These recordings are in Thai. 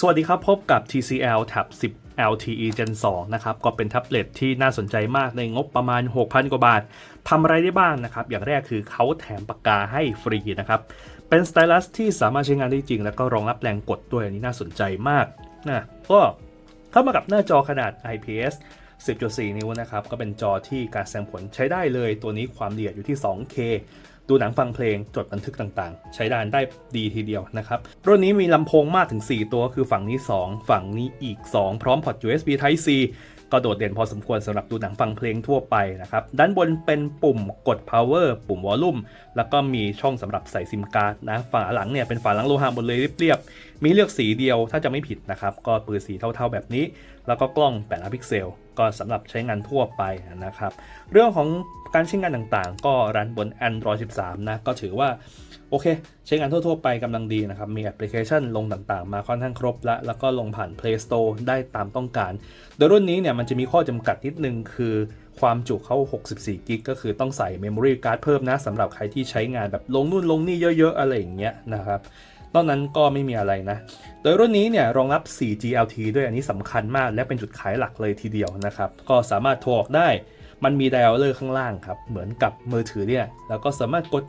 สวัสดีครับ พบกับ TCL Tab 10 LTE Gen 2 นะครับ ก็เป็นแท็บเล็ตที่น่าสนใจมากในงบประมาณ 6,000 กว่าบาททำอะไรได้บ้างนะครับ อย่างแรกคือเขาแถมปากกาให้ฟรีนะครับ เป็นสไตลัสที่สามารถใช้งานได้จริง แล้วก็รองรับแรงกดด้วยอันนี้น่าสนใจมากนะก็เข้ามากับหน้าจอขนาด IPS 10.4 นิ้วนะครับ ก็เป็นจอที่การแสดงผลใช้ได้เลย ตัวนี้ความละเอียดอยู่ที่ 2K ดูหนังฟังเพลงจดบันทึกต่างๆ ใช้ได้ได้ดีทีเดียวนะครับรุ่นนี้มีลำโพงมากถึง 4 ตัวคือฝั่งนี้ 2 ฝั่งนี้อีก 2 พร้อมพอร์ต USB Type C ก็โดดเด่นพอสมควรสำหรับดูหนังฟังเพลงทั่วไปนะครับ ด้านบนเป็นปุ่มกด power ปุ่ม volume แล้วก็มีช่องสำหรับใส่ซิมการ์ดนะ ฝาหลังเนี่ยเป็นฝาหลังโลหะหมดเลยเรียบมีเลือกสีเดียวถ้าจะไม่ผิดนะครับ ก็ปืนสีเท่าๆแบบนี้ แล้วก็กล้อง8ล้านพิกเซล ก็สำหรับใช้งานทั่วไปนะครับ เรื่องของการใช้งานต่างๆ ก็รันบน Android 13 นะ ก็ถือว่า โอเค ใช้งานทั่วๆ ไปกำลังดีนะครับ มีแอปพลิเคชันลงต่างๆ มาค่อนข้างครบแล้วแล้วก็ลงผ่าน Play Store ได้ตามต้องการ โดยรุ่นนี้เนี่ยมันจะมีข้อจำกัดนิดนึงคือความจุเข้า 64 กิก ก็คือต้องใส่ Memory Card เพิ่มนะสำหรับใครที่ใช้งานแบบลงนู่นลงนี่เยอะ ๆ อะไรอย่างเงี้ยนะครับ นอกนั้นก็ไม่มีอะไรนะ โดยรุ่นนี้เนี่ยรองรับ 4G LTE ด้วยอันนี้สำคัญมากและเป็นจุดขายหลักเลยทีเดียวนะครับ ก็สามารถโทรออกได้มันมีไดอะเลอร์ข้างล่างครับ เหมือนกับมือถือเนี่ย แล้วก็สามารถกด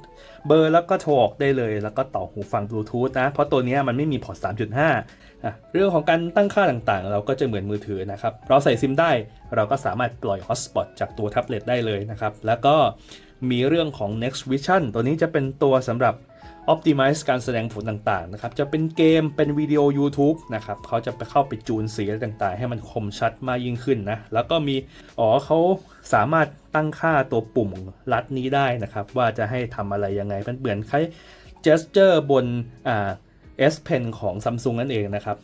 เบอร์แล้วก็โทรออกได้เลย แล้วก็ต่อหูฟังบลูทูธนะ เพราะตัวนี้มันไม่มีพอร์ต 3.5อะเรื่องของการตั้งค่าต่างๆ เราก็จะเหมือนมือถือนะครับ เราใส่ซิมได้ เราก็สามารถปล่อยฮอตสปอตจากตัวแท็บเล็ตได้เลยนะครับ แล้วก็มีเรื่องของ Next Vision ตัวนี้จะเป็นตัวสำหรับ Optimize การแสดงผลต่างๆนะครับจะเป็นเกมเป็นวิดีโอ YouTube นะครับเขาจะไปเข้าไปจูนสีอะไรต่างๆ ให้มันคมชัดมากยิ่งขึ้นนะ แล้วก็มีอ๋อเขาสามารถตั้งค่าตัวปุ่มลัดนี้ได้นะครับ ว่าจะให้ทำอะไรยังไงมันเหมือนคล้าย gesture บนอ่า S Pen ของ Samsung นั่นเองนะครับ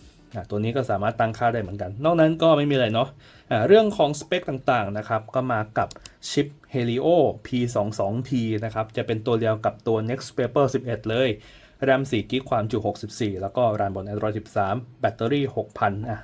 ตัวนี้ก็สามารถตั้งค่าได้เหมือนกัน นอกนั้นก็ไม่มีอะไรเนาะะเรื่องของสเปคต่างๆนะครับ ก็มากับชิป Helio P22T นะครับ จะเป็นตัวเดียวกับตัว Next Paper 11 เลยแรม4กิกความจุ 64 แล้วก็รันบน Android 13 แบตเตอรี่ 6,000อะ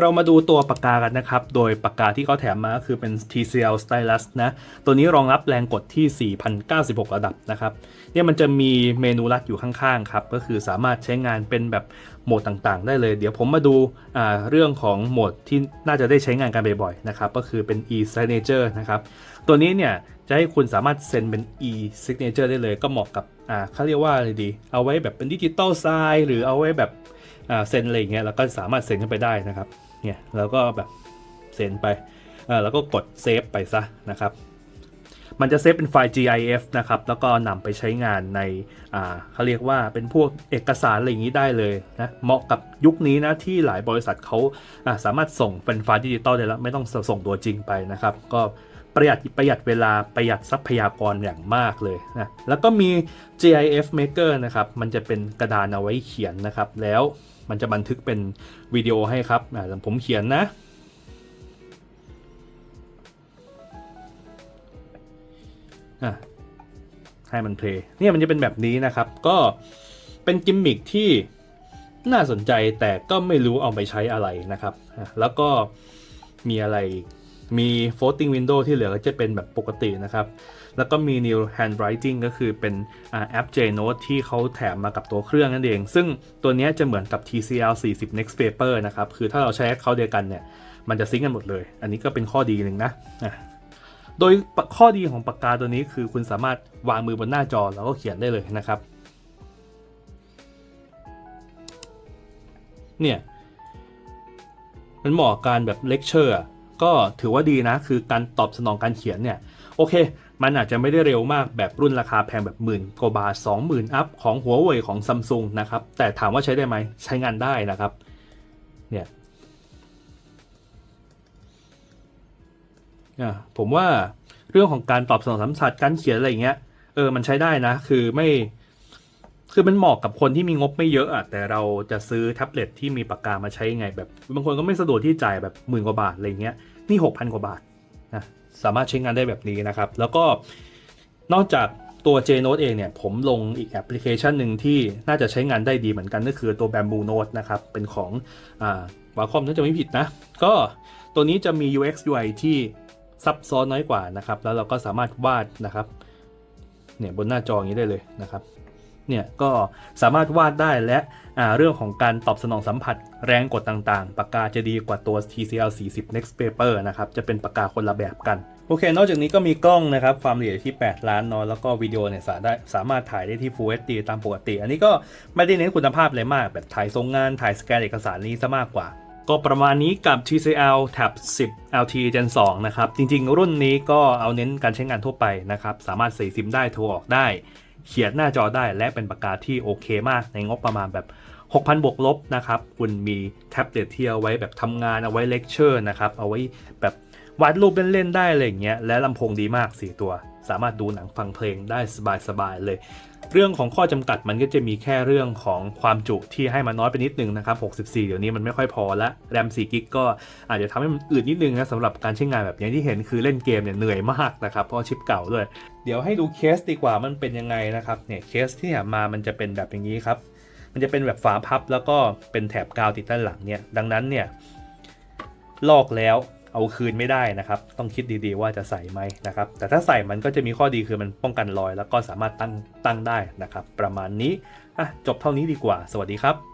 เรามาดูตัวปากกากันนะครับ โดยปากกาที่เขาแถมมาก็คือเป็น TCL Stylus นะ ตัวนี้รองรับแรงกดที่ 4,096 ระดับนะครับ เนี่ยมันจะมีเมนูลัดอยู่ข้างๆครับ ก็คือสามารถใช้งานเป็นแบบโหมดต่างๆ ได้เลย เดี๋ยวผมมาดูาเรื่องของโหมดที่น่าจะได้ใช้งานกันบ่อยๆ นะครับ ก็คือเป็น e signature นะครับ ตัวนี้เนี่ยจะให้คุณสามารถเซ็นเป็น e signature ได้เลย ก็เหมาะกับ อ่าเขาเรียกว่าอะไรดี เอาไว้แบบเป็นดิจิตอลไซน์หรือเอาไว้แบบ เซ็นอะไรอย่างเงี้ยแล้วก็สามารถเซ็นเข้าไปได้นะครับเนี่ยแล้วก็แบบเซ็นไปอ่าแล้วก็กดเซฟไปซะนะครับมันจะเซฟเป็นไฟล์ GIF นะครับ แล้วก็นำไปใช้งานในเขาเรียกว่าเป็นพวกเอกสารอะไรอย่างนี้ได้เลยนะ เหมาะกับยุคนี้นะที่หลายบริษัทเขาาสามารถส่งเป็นไฟล์ดิจิตอลได้แล้ว ไม่ต้องส่งตัวจริงไปนะครับ ก็ประหยัดประหยัดเวลาประหยัดทรัพยากรอย่างมากเลยนะ แล้วก็มี GIF Maker นะครับ มันจะเป็นกระดานเอาไว้เขียนนะครับ แล้ว มันจะบันทึกเป็นวิดีโอให้ครับอ่ผมเขียนนะ ให้มันเพลย์เนี่ยมันจะเป็นแบบนี้นะครับ ก็เป็นกิมมิคที่น่าสนใจแต่ก็ไม่รู้เอาไปใช้อะไรนะครับ แล้วก็มีอะไร มี floating window ที่เหลือก็จะเป็นแบบปกตินะครับ แล้วก็มี new handwriting ก็คือเป็นแอป JNote ที่เขาแถมมากับตัวเครื่องนั่นเอง ซึ่งตัวนี้จะเหมือนกับ TCL 40 Next Paper นะครับ คือถ้าเราใช้เขาเดียวกันเนี่ย มันจะซิงกันหมดเลย อันนี้ก็เป็นข้อดีหนึ่งนะโดยข้อดีของปากกาตัวนี้คือคุณสามารถวางมือบนหน้าจอแล้วก็เขียนได้เลยนะครับ เนี่ย มันเหมาะกับการแบบเลคเชอร์ ก็ถือว่าดีนะ คือการตอบสนองการเขียนเนี่ย โอเค มันอาจจะไม่ได้เร็วมากแบบรุ่นราคาแพงแบบหมื่นกว่าบาท20,000 อัพของหัวเว่ยของซัมซุงนะครับ แต่ถามว่าใช้ได้ไหม ใช้งานได้นะครับ เนี่ยผมว่าเรื่องของการตอบสนองสัมผัสการเขียนอะไรอย่างเงี้ย เออ มันใช้ได้นะ คือไม่ คือมันเหมาะกับคนที่มีงบไม่เยอะอะแต่เราจะซื้อแท็บเล็ตที่มีปากกามาใช้ไง แบบบางคนก็ไม่สะดวกที่จ่ายแบบหมื่นกว่าบาทอะไรเงี้ยนี่หกพันกว่าบาทนะสามารถใช้งานได้แบบนี้นะครับ แล้วก็นอกจากตัว JNote เองเนี่ย ผมลงอีกแอปพลิเคชันหนึ่งที่น่าจะใช้งานได้ดีเหมือนกันก็คือตัว Bamboo Note นะครับ เป็นของอ่าวาคอมถ้าจะไม่ผิดนะ ก็ตัวนี้จะมี UX UI ที่ซับซ้อนน้อยกว่านะครับ แล้วเราก็สามารถวาดนะครับเนี่ยบนหน้าจออย่างนี้ได้เลยนะครับ เนี่ยก็สามารถวาดได้และเรื่องของการตอบสนองสัมผัสแรงกดต่างๆ ปากกาจะดีกว่าตัว TCL 40 Next Paper นะครับ จะเป็นปากกาคนละแบบกัน โอเค นอกจากนี้ก็มีกล้องนะครับ ความละเอียดที่ 8 ล้านนอะแล้วก็วิดีโอเนี่ยสาได้สามารถถ่ายได้ที่ Full HD ตามปกติ อันนี้ก็ไม่ได้เน้นคุณภาพอะไรมาก แบบถ่ายทรงงานถ่ายสแกนเอกสารนี้ซะมากกว่าก็ประมาณนี้กับ TCL Tab 10 LTE Gen 2 นะครับ จริงๆ รุ่นนี้ก็เอาเน้นการใช้งานทั่วไปนะครับ สามารถใส่ซิมได้โทรออกได้ เขียนหน้าจอได้และเป็นปากกาที่โอเคมากในงบประมาณแบบ 6,000 บวกลบนะครับ คุณมีแท็บเล็ตที่เอาไว้แบบทำงานเอาไว้เลคเชอร์นะครับ เอาไว้แบบวาดรูปเล่นๆได้อะไรอย่างเงี้ยและลำโพงดีมาก 4 ตัว สามารถดูหนังฟังเพลงได้สบายๆเลย เรื่องของข้อจำกัดมันก็จะมีแค่เรื่องของความจุที่ให้มันน้อยไปนิดนึงนะครับ 64 เดี๋ยวนี้มันไม่ค่อยพอละแรม4กิกก็อาจจะทำให้มันอืดนิดนึงนะสำหรับการใช้งานแบบอย่างที่เห็นคือเล่นเกมเนี่ยเหนื่อยมากนะครับเพราะชิปเก่าด้วย เดี๋ยวให้ดูเคสดีกว่ามันเป็นยังไงนะครับเนี่ยเคสที่มามันจะเป็นแบบอย่างนี้ครับมันจะเป็นแบบฝาพับแล้วก็เป็นแถบกาวติดด้านหลังเนี่ยดังนั้นเนี่ยลอกแล้ว เอาคืนไม่ได้นะครับ ต้องคิดดีๆว่าจะใส่ไหมนะครับ แต่ถ้าใส่มันก็จะมีข้อดีคือมันป้องกันรอย แล้วก็สามารถตั้งตั้งได้นะครับ ประมาณนี้อะจบเท่านี้ดีกว่า สวัสดีครับ